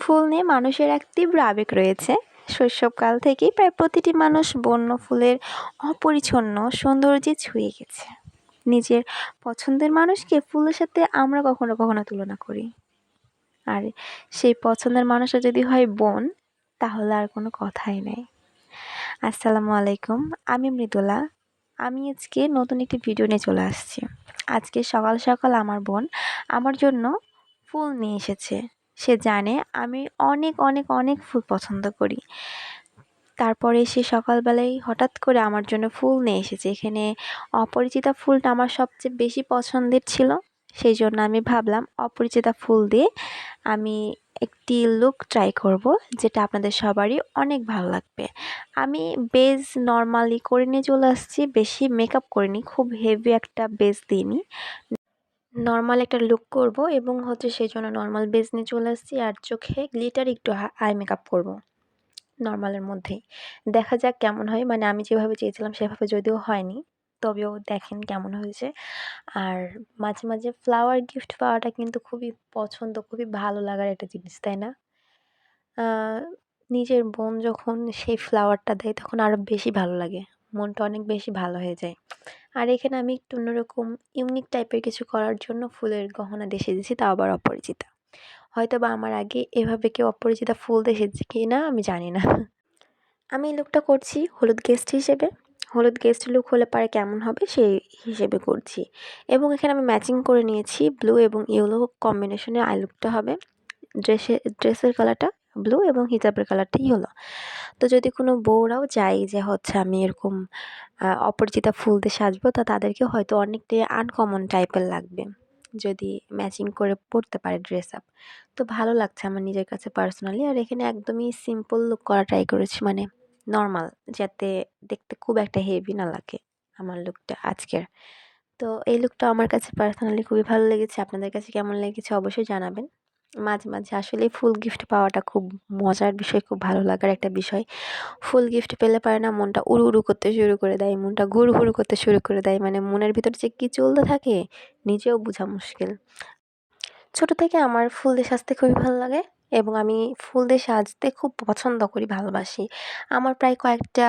ফুল নিয়ে মানুষের এক তীব্র আবেগ রয়েছে। শৈশবকাল থেকেই প্রায় প্রতিটি মানুষ বন্য ফুলের অপরিচ্ছন্ন সৌন্দর্যে ছুঁয়ে গেছে। নিজের পছন্দের মানুষকে ফুলের সাথে আমরা কখনো কখনো তুলনা করি। আর সেই পছন্দের মানুষটা যদি হয় বোন, তাহলে আর কোনো কথাই নেই। আসসালামু আলাইকুম, আমি মৃদুলা। আমি আজকে নতুন একটি ভিডিও নিয়ে চলে আসছি। আজকে সকাল সকাল আমার বোন আমার জন্য ফুল নিয়ে এসেছে। সে জানে আমি অনেক অনেক অনেক ফুল পছন্দ করি। তারপরে সে সকালবেলায় হঠাৎ করে আমার জন্য ফুল নিয়ে এসেছে। এখানে অপরিচিতা ফুলটা আমার সবচেয়ে বেশি পছন্দের ছিল। সেই জন্য আমি ভাবলাম অপরিচিতা ফুল দিয়ে আমি একটি লুক ট্রাই করব, যেটা আপনাদের সবারই অনেক ভালো লাগবে। আমি বেজ নর্মালি করে নিয়ে চলে আসছি, বেশি মেকআপ করিনি, খুব হেভি একটা বেজ দিইনি। নর্মাল একটা লুক করব এবং হচ্ছে সেই জন্য নর্মাল বেস নিয়ে চলে আসছি আর চোখে গ্লিটার একটু আই মেকআপ করব নর্মালের মধ্যেই দেখা যাক কেমন হয়। মানে আমি যেভাবে চেয়েছিলাম সেভাবে যদিও হয়নি, তবেও দেখেন কেমন হয়েছে। আর মাঝে মাঝে ফ্লাওয়ার গিফট পাওয়াটা কিন্তু খুবই পছন্দ, খুবই ভালো লাগার একটা জিনিস, তাই না? নিজের বোন যখন সেই ফ্লাওয়ারটা দেয় তখন আরও বেশি ভালো লাগে। মনটা অনেক বেশি ভালো হয়ে যায়। আর এখানে আমি একটু অন্যরকম ইউনিক টাইপের কিছু করার জন্য ফুলের গহনা দেশে দিয়েছি, তাও আবার অপরিচিতা। হয়তো বা আমার আগে এভাবে কেউ অপরিচিতা ফুল দেখেছে কি না আমি জানি না। আমি এই লুকটা করছি হলুদ গেস্ট হিসেবে। হলুদ গেস্ট লুক হলে পারে কেমন হবে সেই হিসেবে করছি। এবং এখানে আমি ম্যাচিং করে নিয়েছি ব্লু এবং ইয়েলো কম্বিনেশনে আই লুকটা হবে। ড্রেসের ড্রেসের কালারটা ব্লু এবং হিজাবের কালারটাই হলো তো যদি কোনো বউরাও চাই যে হচ্ছে আমি এরকম অপরিচিতা ফুল দিয়ে সাজবো, তা তাদেরকে হয়তো অনেকটাই আনকমন টাইপের লাগবে। যদি ম্যাচিং করে পরতে পারে ড্রেস আপ তো ভালো লাগছে আমার নিজের কাছে পার্সোনালি আর এখানে একদমই সিম্পল লুক করা ট্রাই করেছি মানে নর্মাল যাতে দেখতে খুব একটা হেভি না লাগে আমার লুকটা আজকের। তো এই লুকটা আমার কাছে পার্সোনালি খুবই ভালো লেগেছে। আপনাদের কাছে কেমন লেগেছে অবশ্যই জানাবেন। মাঝে মাঝে। আসলে ফুল গিফট পাওয়াটা খুব মজার বিষয়, খুব ভালো লাগার একটা বিষয়। ফুল গিফট পেলে পারে না মনটা উড়ু উড়ু করতে শুরু করে দেয়, মনটা ঘুরু ঘুরু করতে শুরু করে দেয়। মানে মনের ভিতর যে কী চলতে থাকে, নিজেও বোঝা মুশকিল। ছোট থেকে আমার ফুল দিয়ে সাজতে খুবই ভালো লাগে এবং আমি ফুল দিয়ে সাজতে খুব পছন্দ করি, ভালোবাসি। আমার প্রায় কয়েকটা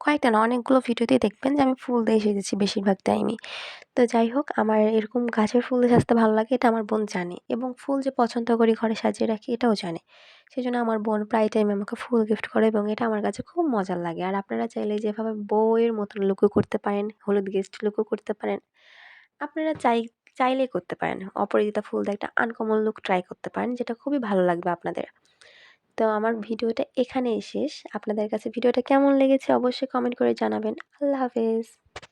কয়েকটা না, অনেকগুলো ভিডিওতেই দেখবেন যে আমি ফুল দিয়ে সেজেছি বেশিরভাগ টাইমই। তো যাই হোক, আমার এরকম গাছের ফুল দিয়ে সাজতে ভালো লাগে, এটা আমার বোন জানে। এবং ফুল যে পছন্দ করি, ঘরে সাজিয়ে রাখি, এটাও জানে। সেই জন্য আমার বোন প্রায় টাইম আমাকে ফুল গিফট করে এবং এটা আমার কাছে খুব মজার লাগে। আর আপনারা চাইলে যেভাবে বউয়ের মতন লুকো করতে পারেন, হলুদ গেস্ট লুকো করতে পারেন, আপনারা চাই, চাইলেই করতে পারেন। অপরাজিতা ফুল দিয়ে একটা আনকমন লুক ট্রাই করতে পারেন, যেটা খুবই ভালো লাগবে আপনাদের। তো আমার ভিডিওটা এখানেই শেষ। আপনাদের কাছে ভিডিওটা কেমন লেগেছে অবশ্যই কমেন্ট করে জানাবেন। আল্লাহ হাফেজ।